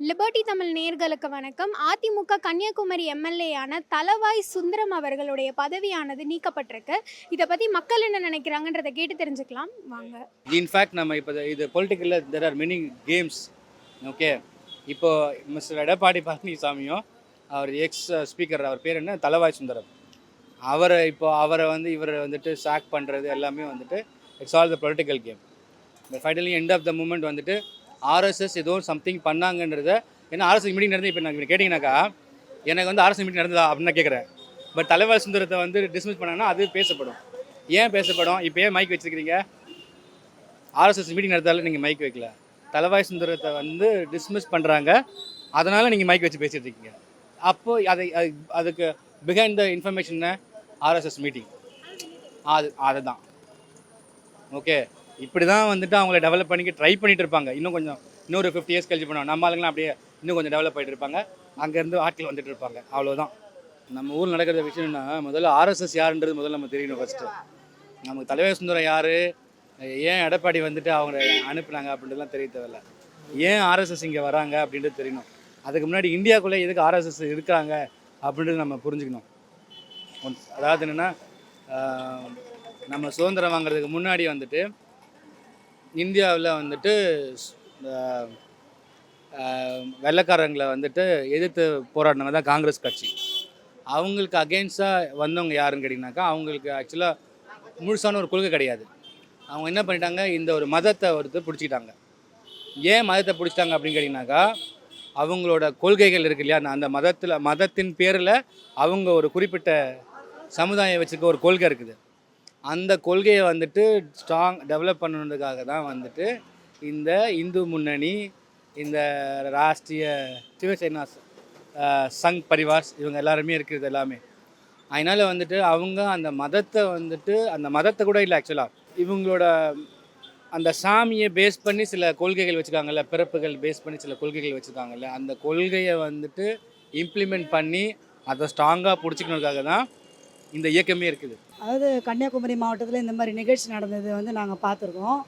Liberty Tamil நேர்களுக்கு வணக்கம். அதிமுக கன்னியாகுமரி எம்எல்ஏயான தலவாய் சுந்தரம் அவர்களுடைய பதவியானது நீக்கப்பட்டிருக்கு. இதை பற்றி மக்கள் என்ன நினைக்கிறாங்கன்றதை கேட்டு தெரிஞ்சுக்கலாம். வாங்க. இன்ஃபேக்ட் நம்ம இப்போ இது பொலிட்டிக்கலில் there are many games okay இப்போ மிஸ்டர் எடப்பாடி பழனிசாமியும் அவர் எக்ஸ் ஸ்பீக்கர் அவர் பேர் என்ன? தலவாய் சுந்தரம். அவரை இப்போ அவரை வந்து இவரை வந்துட்டு சாக் பண்ணுறது எல்லாமே வந்துட்டு it's all the political game but finally end of the moment வந்துட்டு ஆர்எஸ்எஸ் ஏதோ சம்திங் பண்ணாங்கன்றத ஏன்னா ஆர்எஸ்எஸ் மீட்டிங் நடந்து இப்போ நான் கேட்டிங்கனாக்கா எனக்கு வந்து ஆர்எஸ்எஸ் மீட்டிங் நடந்ததா அப்படின்னு நான் கேட்குறேன் பட் தலைவர் சுந்தரத்தை வந்து டிஸ்மிஸ் பண்ணாங்கன்னா அது பேசப்படும். ஏன் பேசப்படும்? இப்போ ஏன் மைக் வச்சுருக்கிறீங்க? ஆர்எஸ்எஸ் மீட்டிங் நடத்தாலும் நீங்கள் மைக் வைக்கல. தலவாய் சுந்தரத்தை வந்து டிஸ்மிஸ் பண்ணுறாங்க அதனால் நீங்கள் மைக் வச்சு பேசிகிட்டு இருக்கீங்க. அப்போது அதை அது- அதுக்கு behind the information RSS meeting அது அதுதான். ஓகே இப்படி தான் வந்துட்டு அவங்கள டெவலப் பண்ணிக்க ட்ரை பண்ணிட்டு இருப்பாங்க. இன்னும் கொஞ்சம் இன்னொரு ஃபிஃப்டி இயர்ஸ் கழிச்சு பண்ணுவோம் நம்ம ஆளுங்களாம் அப்படியே இன்னும் கொஞ்சம் டெவலப் ஆகிட்டு இருப்பாங்க. அங்கேருந்து ஆட்கள் வந்துட்டு இருப்பாங்க. அவ்வளோதான் நம்ம ஊரில் நடக்கிற விஷயம்னா முதல்ல ஆர்எஸ்எஸ் யாருன்றது முதல்ல நம்ம தெரியணும் ஃபஸ்ட்டு நமக்கு தலைவர் சுந்தரம் யார்? ஏன் எடப்பாடி வந்துட்டு அவங்க அனுப்புனாங்க அப்படின்றதுலாம் தெரிய தேவையில்ல. ஏன் ஆர்எஸ்எஸ் இங்கே வராங்க அப்படின்றது தெரியணும். அதுக்கு முன்னாடி இந்தியாவுக்குள்ளே எதுக்கு ஆர்எஸ்எஸ் இருக்காங்க அப்படின்றது நம்ம புரிஞ்சுக்கணும். அதாவது என்னென்னா நம்ம சுதந்திரம் வாங்குறதுக்கு முன்னாடி வந்துட்டு இந்தியாவில் வந்துட்டு வெள்ளக்காரங்களை வெள்ளைக்காரங்களை வந்துட்டு எதிர்த்து போராடினவங்க தான் காங்கிரஸ் கட்சி. அவங்களுக்கு அகெயின்ஸ்டாக வந்தவங்க யாருன்னு கேட்டிங்கனாக்கா அவங்களுக்கு ஆக்சுவலாக முழுசான ஒரு கொள்கை கிடையாது. அவங்க என்ன பண்ணிட்டாங்க இந்த ஒரு மதத்தை ஒருத்தர் பிடிச்சிக்கிட்டாங்க. ஏன் மதத்தை பிடிச்சிட்டாங்க அப்படின்னு கேட்டிங்கனாக்கா அவங்களோட கொள்கைகள் இருக்கு இல்லையா அந்த மதத்தில் மதத்தின் பேரில் அவங்க ஒரு குறிப்பிட்ட சமுதாயம் வச்சுருக்க ஒரு கொள்கை இருக்குது. அந்த கொள்கையை வந்துட்டு ஸ்ட்ராங் டெவலப் பண்ணணுன்றதுக்காக தான் வந்துட்டு இந்த இந்து முன்னணி இந்த ராஷ்ட்ரிய சிவசேனா சங் பரிவார்ஸ் இவங்க எல்லாருமே இருக்கிறது எல்லாமே. அதனால் வந்துட்டு அவங்க அந்த மதத்தை வந்துட்டு அந்த மதத்தை கூட இல்லை ஆக்சுவலாக இவங்களோட அந்த சாமியை பேஸ் பண்ணி சில கொள்கைகள் வச்சுருக்காங்கல்ல பிறப்புகள் பேஸ் பண்ணி சில கொள்கைகள் வச்சுருக்காங்கல்ல அந்த கொள்கையை வந்துட்டு இம்ப்ளிமெண்ட் பண்ணி அதை ஸ்ட்ராங்காக பிடிச்சிக்கணுக்காக தான் இந்த இயக்கமே இருக்குது. அதாவது கன்னியாகுமரி மாவட்டத்தில் இந்த மாதிரி நிகழ்ச்சி நடந்தது வந்து நாங்கள் பார்த்துருக்கோம்.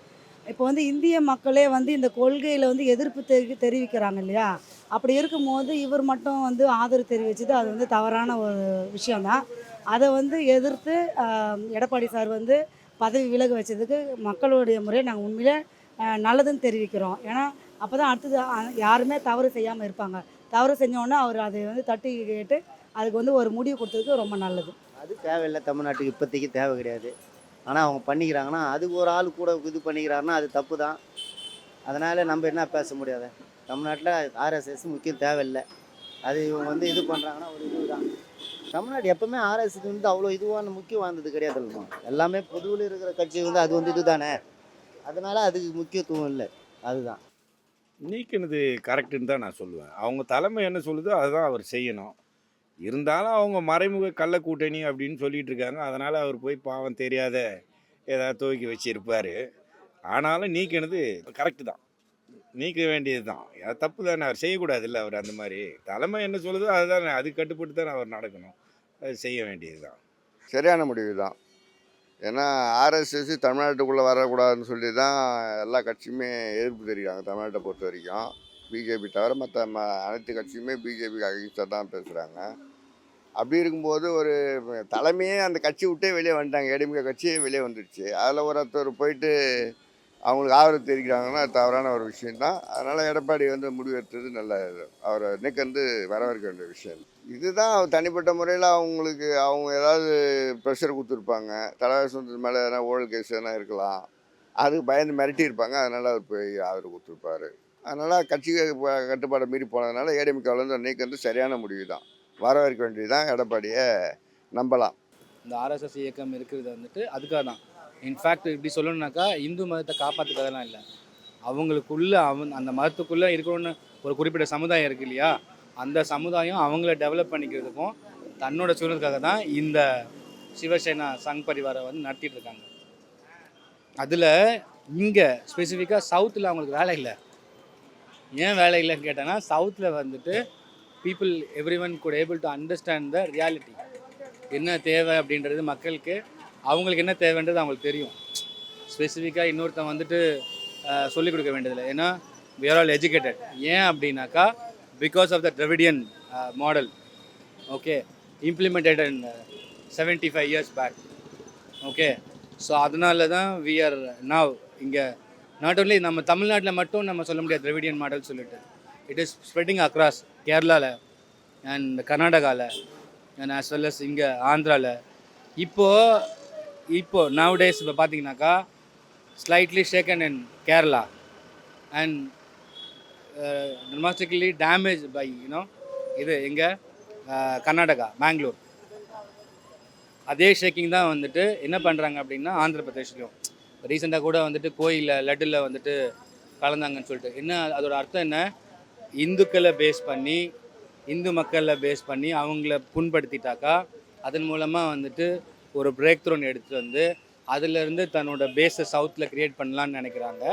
இப்போ வந்து இந்திய மக்களே வந்து இந்த கொள்கையில் வந்து எதிர்ப்பு தெரி தெரிவிக்கிறாங்க இல்லையா? அப்படி இருக்கும்போது இவர் மட்டும் வந்து ஆதரவு தெரிவிச்சது அது வந்து தவறான ஒரு விஷயம்தான். அதை வந்து எதிர்த்து எடப்பாடி சார் வந்து பதவி விலக வச்சதுக்கு மக்களுடைய முறையை நாங்கள் உண்மையிலே நல்லதுன்னு தெரிவிக்கிறோம். ஏன்னா அப்போ தான் அடுத்தது யாருமே தவறு செய்யாமல் இருப்பாங்க. தவறு செஞ்சோன்னே அவர் அதை வந்து தட்டி கேட்டு அதுக்கு வந்து ஒரு முடிவு கொடுத்ததுக்கு ரொம்ப நல்லது. அது தேவையில்லை. தமிழ்நாட்டுக்கு இப்போதைக்கு தேவை கிடையாது. ஆனால் அவங்க பண்ணிக்கிறாங்கன்னா அதுக்கு ஒரு ஆள் கூட இது பண்ணிக்கிறாருன்னா அது தப்பு தான் அதனால் நம்ம என்ன பேச முடியாது. தமிழ்நாட்டில் ஆர்எஸ்எஸ் முக்கியம் தேவையில்லை. அது இவங்க வந்து இது பண்ணுறாங்கன்னா ஒரு இது தான் தமிழ்நாடு எப்போவுமே ஆர்எஸ்எஸ் வந்து அவ்வளோ இதுவான முக்கியம் வாழ்ந்தது கிடையாதுல்லமா எல்லாமே பொதுவில் இருக்கிற கட்சி வந்து அது வந்து இதுதானே. அதனால் அதுக்கு முக்கியத்துவம் இல்லை. அதுதான். நீக்கினது கரெக்டுன்னு தான் நான் சொல்லுவேன். அவங்க தலைமை என்ன சொல்லுதோ அதுதான் அவர் செய்யணும். இருந்தாலும் அவங்க மறைமுக கள்ள கூட்டணி அப்படின்னு சொல்லிட்டு இருக்காங்க அதனால் அவர் போய் பாவம் தெரியாத ஏதாவது துவக்கி வச்சிருப்பார். ஆனாலும் நீக்கினது கரெக்டு தான். நீக்க வேண்டியது தான். அது தப்பு தானே. அவர் செய்யக்கூடாதுல்ல அவர் அந்த மாதிரி. தலைமை என்ன சொல்லுதோ அதுதானே அது கட்டுப்பட்டு தானே அவர் நடக்கணும். அது செய்ய வேண்டியது தான். சரியான முடிவு தான். ஏன்னா ஆர்எஸ்எஸ் தமிழ்நாட்டுக்குள்ளே வரக்கூடாதுன்னு சொல்லி தான் எல்லா கட்சியுமே எதிர்ப்பு தெரிவிக்கிறாங்க தமிழ்நாட்டை பொறுத்த வரைக்கும். பிஜேபி தவிர மற்ற ம அனைத்து கட்சியுமே பிஜேபிக்கு அகைன்ஸ்டாக தான் பேசுகிறாங்க அப்படி இருக்கும்போது ஒரு தலைமையே அந்த கட்சி விட்டே வெளியே வந்துட்டாங்க. ஏடிஎம்கே கட்சியே வெளியே வந்துடுச்சு அதில் ஒருத்தர் போயிட்டு அவங்களுக்கு ஆதரவு தெரிவிக்கிறாங்கன்னா தவறான ஒரு விஷயந்தான் அதனால் எடப்பாடி வந்து முடிவெடுத்தது நல்ல அவரை இன்னைக்கு வந்து வரவேற்க வேண்டிய விஷயம். இதுதான் அவர் தனிப்பட்ட முறையில் அவங்களுக்கு அவங்க ஏதாவது ப்ரெஷர் கொடுத்துருப்பாங்க. தலைவர் சொந்தத்து மேலே எதனா ஊழல் கேஸ் எதனா இருக்கலாம். அதுக்கு பயந்து மிரட்டியிருப்பாங்க. அதனால் அவர் போய் ஆதரவு கொடுத்துருப்பாரு. அதனால் கட்சி கட்டுப்பாடை மீறி போனதுனால ஏடிஎம்கேவில் வளர்ந்து அன்னைக்கு வந்து சரியான முடிவு தான் வரவேற்க வேண்டியது தான் எடப்பாடியை நம்பலாம். இந்த ஆர்எஸ்எஸ் இயக்கம் இருக்கிறது வந்துட்டு அதுக்காக தான். இன்ஃபேக்ட் இப்படி சொல்லணும்னாக்கா இந்து மதத்தை காப்பாற்றுக்கதெல்லாம் இல்லை. அவங்களுக்குள்ளே அவன் அந்த மதத்துக்குள்ளே இருக்கணும்னு ஒரு குறிப்பிட்ட சமுதாயம் இருக்கு இல்லையா? அந்த சமுதாயம் அவங்கள டெவலப் பண்ணிக்கிறதுக்கும் தன்னோட சூழலுக்காக தான் இந்த சிவசேனா சங் பரிவாரை வந்து நடத்திட்டு இருக்காங்க. அதில் இங்கே ஸ்பெசிஃபிக்காக சவுத்தில் அவங்களுக்கு வேலை இல்லை. ஏன் வேலை இல்லைன்னு கேட்டேன்னா சவுத்தில் வந்துட்டு people every one could able to understand the reality என்ன தேவை அப்படின்றது மக்களுக்கு அவங்களுக்கு என்ன தேவைன்றது அவங்களுக்கு தெரியும். ஸ்பெசிஃபிக்காக இன்னொருத்தன் வந்துட்டு சொல்லிக் கொடுக்க வேண்டியதில்லை. ஏன்னா we ஆர் ஆல் எஜுகேட்டட் ஏன் அப்படின்னாக்கா because of the Dravidian model okay implemented in seventy five years back okay so அதனால தான் வி ஆர் நவ் இங்கே நாட் ஓன்லி நம்ம தமிழ்நாட்டில் மட்டும் நம்ம சொல்ல முடியாது திராவிடியன் மாடல் சொல்லிட்டு. இட் இஸ் ஸ்ப்ரெட்டிங் அக்ராஸ் கேரளாவில் அண்ட் கர்நாடகாவில் அண்ட் ஆஸ் வெல் அஸ் இங்கே ஆந்திராவில் இப்போது இப்போது நவ் டேஸ் இப்போ பார்த்தீங்கன்னாக்கா slightly shaken in Kerala and domestically damage by you know இது எங்கே கர்நாடகா பெங்களூர் அதே ஷேக்கிங் தான் வந்துட்டு என்ன பண்ணுறாங்க அப்படின்னா ஆந்திர பிரதேஷ்லையும். ரீசெண்டாக கூட வந்துட்டு கோயிலில் லட்டில் வந்துட்டு கலந்தாங்கன்னு சொல்லிட்டு. என்ன அதோட அர்த்தம் என்ன? இந்துக்களை பேஸ் பண்ணி இந்து மக்களை பேஸ் பண்ணி அவங்கள புண்படுத்திட்டாக்கா அதன் மூலமாக வந்துட்டு ஒரு பிரேக் த்ரோன் எடுத்துகிட்டு வந்து அதிலிருந்து தன்னோட பேஸை சவுத்தில் க்ரியேட் பண்ணலான்னு நினைக்கிறாங்க.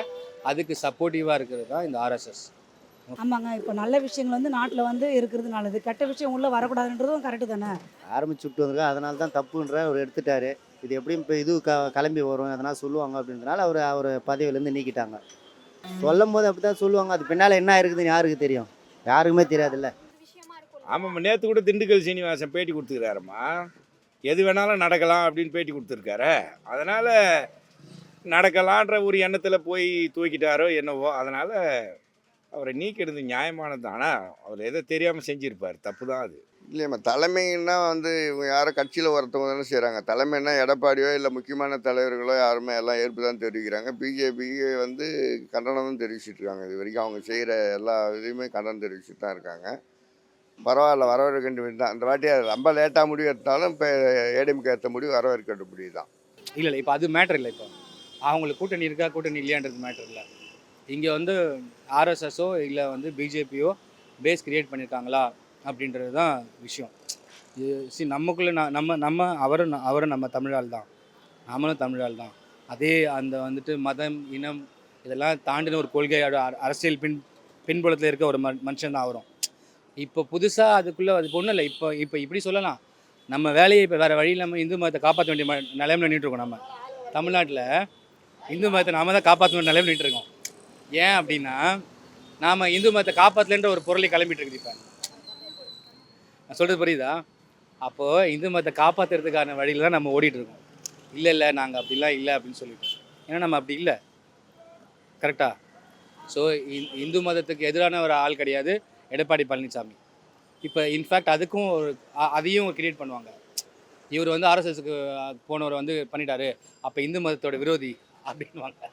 அதுக்கு சப்போர்ட்டிவாக இருக்கிறது தான் இந்த ஆர்எஸ்எஸ் ஆமாங்க இப்போ நல்ல விஷயங்கள் வந்து நாட்டில் வந்து இருக்கிறது நல்லது கெட்ட விஷயம் உள்ளே வரக்கூடாதுன்றதும் கரெக்டு தானே? ஆரம்பிச்சு விட்டு வந்திருக்கா அதனால தான் தப்புன்ற அவர் எடுத்துட்டாரு. இது எப்படியும் இப்போ இது க கிளம்பி வரும் அதனால் சொல்லுவாங்க அப்படின்றனால அவர் அவர் பதவியிலேருந்து நீக்கிட்டாங்க. சொல்லும் போது அப்படி தான் சொல்லுவாங்க. அது பின்னால் என்ன இருக்குதுன்னு யாருக்கு தெரியும்? யாருக்குமே தெரியாதுல்ல. ஆமாம் நேற்று கூட திண்டுக்கல் சீனிவாசன் பேட்டி கொடுத்துக்கிறாரம்மா எது வேணாலும் நடக்கலாம் அப்படின்னு பேட்டி கொடுத்துருக்காரு. அதனால் நடக்கலான்ற ஒரு எண்ணத்தில் போய் தூக்கிட்டாரோ என்னவோ அதனால் அவரை நீக்கிடுது நியாயமானது. ஆனால் அவர் எதோ தெரியாமல் செஞ்சுருப்பார். தப்பு தான் அது. இல்லையம்மா தலைமைன்னா வந்து இவங்க யாரும் கட்சியில் ஒருத்தவங்க தானே செய்கிறாங்க தலைமைன்னா எடப்பாடியோ இல்லை முக்கியமான தலைவர்களோ யாருமே எல்லாம் ஏற்பு தான் தெரிவிக்கிறாங்க. பிஜேபிக்கு வந்து கண்டனம் தான் தெரிவிச்சிட்டு இருக்காங்க. இது வரைக்கும் அவங்க செய்கிற எல்லா இதையுமே கண்டனம் தெரிவிச்சுட்டு தான் இருக்காங்க. பரவாயில்ல வரவேற்கின்ற தான். இந்த வாட்டி ரொம்ப லேட்டாக முடிவு எடுத்தாலும் இப்போ ஏடிஎம்கே ஏற்ற முடிவு வரவேற்கின்ற முடிவு தான். இல்லை இல்லை இப்போ அது மேட்ரு இல்லை இப்போ. அவங்களுக்கு கூட்டணி இருக்கா கூட்டணி இல்லையான்றது மேட்டர் இல்லை. இங்கே வந்து ஆர்எஸ்எஸோ இல்லை வந்து பிஜேபியோ பேஸ் கிரியேட் பண்ணியிருக்காங்களா அப்படின்றது தான் விஷயம். இது சி நமக்குள்ளே நான் நம்ம நம்ம அவரும் ந- அவரும் நம்ம தமிழால் தான். நாமளும் தமிழால் தான். அதே அந்த வந்துட்டு மதம் இனம் இதெல்லாம் தாண்டின ஒரு கொள்கையோட அரசியல் பின் பின்புலத்தில் இருக்க ஒரு ம மனுஷன் தான் அவரும். இப்போ புதுசாக அதுக்குள்ளே அது ஒன்றும் இல்லை. இப்போ இப்போ இப்படி சொல்லலாம். நம்ம வேலையை இப்போ வேறு வழி இல்லாமல் இந்து மதத்தை காப்பாற்ற வேண்டிய ம- நிலைமையில நின்றுட்டு இருக்கோம் நம்ம. தமிழ்நாட்டில் இந்து மதத்தை நாம தான் காப்பாற்ற வேண்டிய நிலைமையில நின்றுட்டு இருக்கோம். ஏன் அப்படின்னா நாம் இந்து மதத்தை காப்பாற்றலன்ற ஒரு பொருளை கிளம்பிட்டு இருக்குது இப்போ. நான் சொல்கிறது புரியுதா? அப்போது இந்து மதத்தை காப்பாற்றுறதுக்கான வழியில் தான் நம்ம ஓடிட்டுருக்கோம். இல்லை இல்லை நாங்கள் அப்படிலாம் இல்லை அப்படின்னு சொல்லிட்டு. ஏன்னா நம்ம அப்படி இல்லை. கரெக்டாக ஸோ இந்து மதத்துக்கு எதிரான ஒரு ஆள் கிடையாது. எடப்பாடி பழனிசாமி. இப்போ இன்ஃபேக்ட் அதுக்கும் ஒரு அதையும் கிரியேட் பண்ணுவாங்க. இவர் வந்து ஆர்எஸ்எஸ்க்கு போனவர் வந்து பண்ணிட்டாரு. அப்போ இந்து மதத்தோட விரோதி அப்படின்வாங்க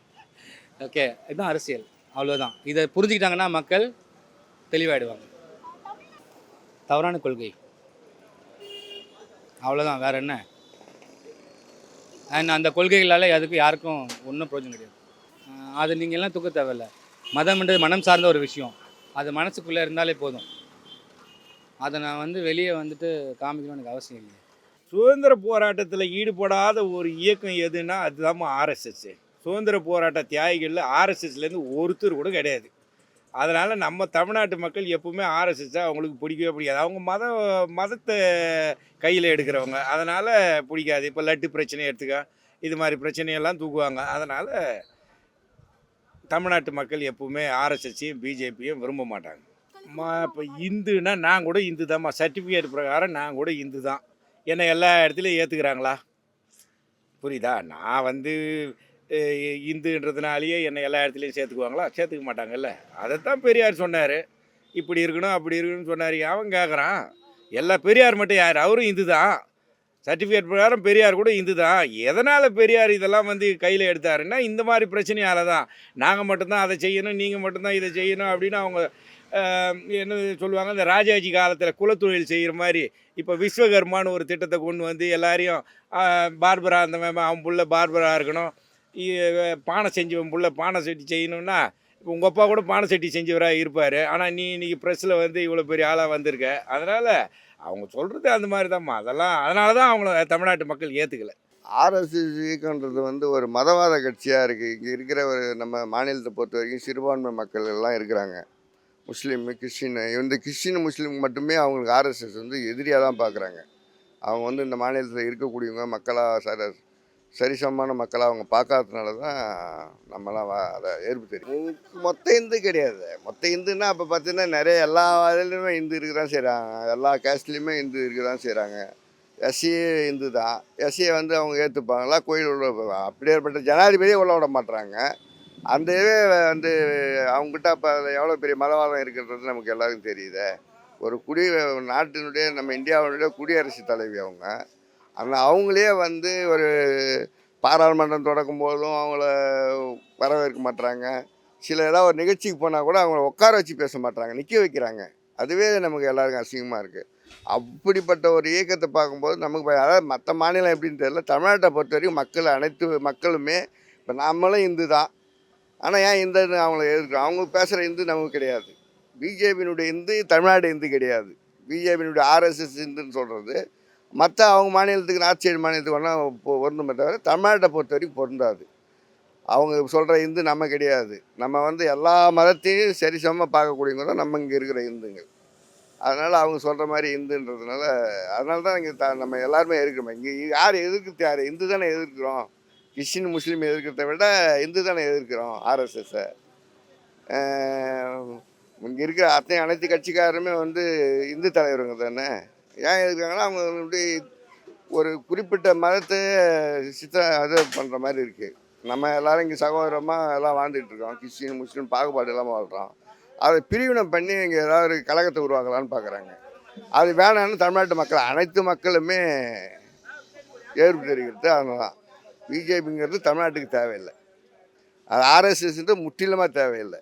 ஓகே இதுதான் அரசியல். அவ்வளோதான் இதை புரிஞ்சுக்கிட்டாங்கன்னா மக்கள் தெளிவாயிடுவாங்க. தவறான கொள்கை. அவ்வளோதான் வேறு என்ன? அண்ட் அந்த கொள்கைகளால் அதுக்கு யாருக்கும் ஒன்றும் பிரயோஜனம் கிடையாது. அது நீங்கள் எல்லாம் தூக்க தேவையில்ல. மதம்ன்றது மனம் சார்ந்த ஒரு விஷயம். அது மனசுக்குள்ளே இருந்தாலே போதும். அதை நான் வந்து வெளியே வந்துட்டு காமிக்கணும்னு எனக்கு அவசியம் இல்லை சுதந்திர போராட்டத்தில் ஈடுபடாத ஒரு இயக்கம் எதுன்னா அதுதான் ஆர்எஸ்எஸ் சுதந்திர போராட்ட தியாகிகளில் ஆர்எஸ்எஸ்லேருந்து ஒருத்தர் கூட கிடையாது. அதனால் நம்ம தமிழ்நாட்டு மக்கள் எப்பவுமே ஆர்எஸ்எஸ்ஸை அவங்களுக்கு பிடிக்கவே பிடிக்காது. அவங்க மத மதத்தை கையில் எடுக்கிறவங்க. அதனால் பிடிக்காது. இப்போ லட்டு பிரச்சனை எடுத்துக்க இது மாதிரி பிரச்சனையெல்லாம் தூக்குவாங்க. அதனால் தமிழ்நாட்டு மக்கள் எப்பவுமே ஆர்எஸ்எஸ்ஸையும் பிஜேபியும் விரும்ப மாட்டாங்க. மா இப்போ இந்துன்னா நான் கூட இந்து தான்மா. சர்டிஃபிகேட் பிரகாரம் நான் கூட இந்து தான். என்னை எல்லா இடத்துலையும் ஏற்றுக்கிறாங்களா புரியுதா? நான் வந்து இந்துன்றதுனாலேயே என்னை எல்லா இடத்துலையும் சேர்த்துக்குவாங்களா? சேர்த்துக்க மாட்டாங்கல்ல. அதைத்தான் பெரியார் சொன்னார். இப்படி இருக்கணும் அப்படி இருக்கணும்னு சொன்னார். அவன் கேட்குறான் எல்லா பெரியார் மட்டும் யார்? அவரும் இந்து தான் சர்டிஃபிகேட் பிரகாரம் பெரியார் கூட இந்து தான் எதனால் பெரியார் இதெல்லாம் வந்து கையில் எடுத்தாருன்னா இந்த மாதிரி பிரச்சனையால தான் நாங்கள் மட்டும்தான் அதை செய்யணும் நீங்கள் மட்டும்தான் இதை செய்யணும் அப்படின்னு அவங்க என்ன சொல்லுவாங்க இந்த ராஜாஜி காலத்தில் குலத்தொழில் செய்கிற மாதிரி இப்போ விஸ்வகர்மான்னு ஒரு திட்டத்தை கொண்டு வந்து எல்லாரையும் பார்பரா அந்த மாதிரி அவன் புள்ள பார்பரா இருக்கணும். பானை செஞ்சவன் புள்ள பானை சட்டி செய்யணும்னா இப்போ உங்கள் அப்பா கூட பானை சட்டி செஞ்சவராக இருப்பார். ஆனால் நீ இன்றைக்கி ப்ரெஸ்ஸில் வந்து இவ்வளோ பெரிய ஆளாக வந்திருக்க. அதனால் அவங்க சொல்கிறது அந்த மாதிரி தான்மா அதெல்லாம் அதனால தான் அவங்கள தமிழ்நாட்டு மக்கள் ஏற்றுக்கல ஆர்எஸ்எஸ் இயக்கன்றது வந்து ஒரு மதவாத கட்சியாக இருக்குது இங்கே இருக்கிற ஒரு நம்ம மாநிலத்தை பொறுத்த வரைக்கும் சிறுபான்மை மக்கள் எல்லாம் இருக்கிறாங்க. முஸ்லீம் கிறிஸ்டின் இந்த கிறிஸ்டின் முஸ்லீம் மட்டுமே அவங்களுக்கு ஆர்எஸ்எஸ் வந்து எதிரியாக தான் பார்க்குறாங்க அவங்க வந்து இந்த மாநிலத்தில் இருக்கக்கூடியவங்க மக்களாக சார் சரிசமமான மக்களாக அவங்க பார்க்காததுனால தான் நம்மலாம் வா அதை ஏற்பு தெரியும் மொத்த இந்து கிடையாது. மொத்த இந்துன்னா அப்போ பார்த்தீங்கன்னா நிறைய எல்லா இதுலையுமே இந்து இருக்க தான் செய்கிறாங்க எல்லா கேஸ்ட்லேயுமே இந்து இருக்க தான் செய்கிறாங்க எஸ்சியே இந்து தான். எஸ்சியை வந்து அவங்க ஏற்றுப்பாங்களா கோயில் உள்ள அப்படியேற்பட்ட ஜனாதிபதியே உள்ள விட மாட்டுறாங்க அந்த இதுவே வந்து அவங்ககிட்ட அப்போ எவ்வளோ பெரிய மலவாதம் இருக்கிறது நமக்கு எல்லாருக்கும் தெரியுது. ஒரு குடி நாட்டினுடைய நம்ம இந்தியாவினுடைய குடியரசுத் தலைவி அவங்க. அந்த அவங்களே வந்து ஒரு பாராளுமன்றம் தொடக்கும் போதும் அவங்கள வரவேற்க மாட்றாங்க. சில ஏதாவது ஒரு நிகழ்ச்சிக்கு போனால் கூட அவங்கள உட்கார வச்சு பேச மாட்டுறாங்க நிற்க வைக்கிறாங்க. அதுவே நமக்கு எல்லாருக்கும் அசிங்கமாக இருக்குது அப்படிப்பட்ட ஒரு இயக்கத்தை பார்க்கும்போது நமக்கு அதாவது மற்ற மாநிலம் எப்படின்னு தெரியல. தமிழ்நாட்டை பொறுத்த வரைக்கும் மக்கள் அனைத்து மக்களுமே இப்போ நம்மளும் இந்து தான். ஆனால் ஏன் இந்துன்னு அவங்கள எதிர்க்கிறோம்? அவங்க பேசுகிற இந்து நமக்கு கிடையாது. பிஜேபியினுடைய இந்து தமிழ்நாடு இந்து கிடையாது. பிஜேபியினுடைய ஆர்எஸ்எஸ் இந்துன்னு சொல்கிறது மற்ற அவங்க மாநிலத்துக்கு நார்த் சைடு மாநிலத்துக்கு வேணால் பொருந்துமே தவிர தமிழ்நாட்டை பொறுத்த வரைக்கும் பொருந்தாது. அவங்க சொல்கிற இந்து நம்ம கிடையாது. நம்ம வந்து எல்லா மதத்தையும் சரிசமமாக பார்க்கக்கூடியவங்க தான் நம்ம இங்கே இருக்கிற இந்துங்கள் அதனால் அவங்க சொல்கிற மாதிரி இந்துன்றதுனால அதனால தான் இங்கே த நம்ம எல்லாருமே எதிர்க்கிறோம். இங்கே யார் எதிர்க்கிறது யார் இந்து தானே எதிர்க்கிறோம். கிறிஸ்டின் முஸ்லீம் எதிர்க்கிறத விட இந்து தானே எதிர்க்கிறோம் ஆர்எஸ்எஸ்ஸை இங்கே இருக்கிற அத்தனை அனைத்து கட்சிக்காரருமே வந்து இந்து தலைவருங்க தானே. ஏன் இருக்காங்கன்னா அவங்க வந்து ஒரு குறிப்பிட்ட மதத்தை சித்த அது பண்ணுற மாதிரி இருக்குது நம்ம எல்லாரும் இங்கே சகோதரமாக எல்லாம் வாழ்ந்துகிட்டு இருக்கோம். கிறிஸ்டின் முஸ்லீம் பாகுபாடு இல்லாமல் வாழ்கிறோம் அதை பிரிவினம் பண்ணி இங்கே ஏதாவது ஒரு கழகத்தை உருவாக்கலான்னு பார்க்குறாங்க அது வேணாம்னு தமிழ்நாட்டு மக்கள் அனைத்து மக்களுமே ஏற்பு தெரிவிக்கிறது அவங்க தான் பிஜேபிங்கிறது தமிழ்நாட்டுக்கு தேவையில்லை. அது ஆர்எஸ்எஸ்ன்றது முற்றிலுமாக தேவையில்லை.